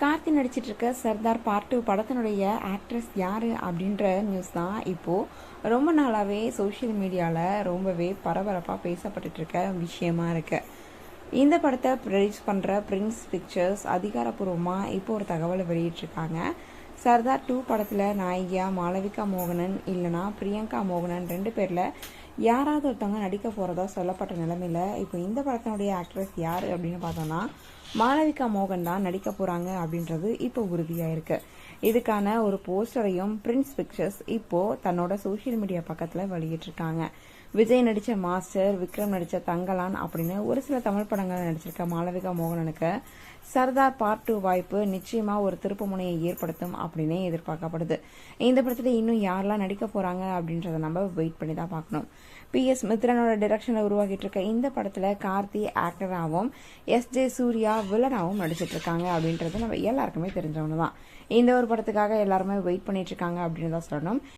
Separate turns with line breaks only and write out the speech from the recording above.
கார்த்தி நடிச்சிட்டு இருக்க Sardar part two படத்தினுடைய ஆக்ட்ரஸ் யார் அப்படின்ற நியூஸ் தான் இப்போது ரொம்ப நாளாகவே சோஷியல் மீடியாவில் ரொம்பவே பரபரப்பாக பேசப்பட்டுட்டு இருக்க விஷயமா இருக்கு. இந்த படத்தை ப்ரொடியூஸ் பண்ணுற பிரின்ஸ் பிக்சர்ஸ் அதிகாரப்பூர்வமாக இப்போ ஒரு தகவலை வெளியிட்டிருக்காங்க. சர்தார் டூ படத்தில் நாயகியா மாளவிகா மோகனன் இல்லைனா பிரியங்கா மோகனன் ரெண்டு பேரில் யாராவது ஒருத்தவங்க நடிக்க போகிறதா சொல்லப்பட்ட நிலமையில இப்போ இந்த படத்தினுடைய ஆக்ட்ரஸ் யார் அப்படின்னு பார்த்தோன்னா மாளவிகா மோகன் தான் நடிக்க போகிறாங்க அப்படின்றது இப்போ உறுதியாக இருக்குது இதுக்கான ஒரு போஸ்டரையும் பிரின்ஸ் பிக்சர்ஸ் இப்போ தன்னோட சோஷியல் மீடியா பக்கத்தில் வெளியிட்டிருக்காங்க. விஜய் நடித்த மாஸ்டர் விக்ரம் நடித்த தங்கலான் அப்படின்னு ஒரு சில தமிழ் படங்கள் நடிச்சிருக்க மாளவிகா மோகனனுக்கு சர்தார் பார்ட் டூ வாய்ப்பு நிச்சயமா ஒரு திருப்பு முனையை ஏற்படுத்தும் அப்படின்னே எதிர்பார்க்கப்படுது. இந்த படத்துல இன்னும் யாரெல்லாம் நடிக்க போறாங்க அப்படின்றத நம்ம வெயிட் பண்ணி தான் பார்க்கணும். பி எஸ் மித்ரனோட டிரெக்ஷனில் உருவாகிட்டு இருக்க இந்த படத்துல கார்த்தி ஆக்டராகவும் எஸ் ஜே சூர்யா வில்லனாகவும் நடிச்சிட்ருக்காங்க அப்படின்றது நம்ம எல்லாருக்குமே தெரிஞ்சவங்க தான். இந்த ஒரு படத்துக்காக எல்லாருமே வெயிட் பண்ணிட்டு இருக்காங்க அப்படின்னு தான் சொல்லணும்.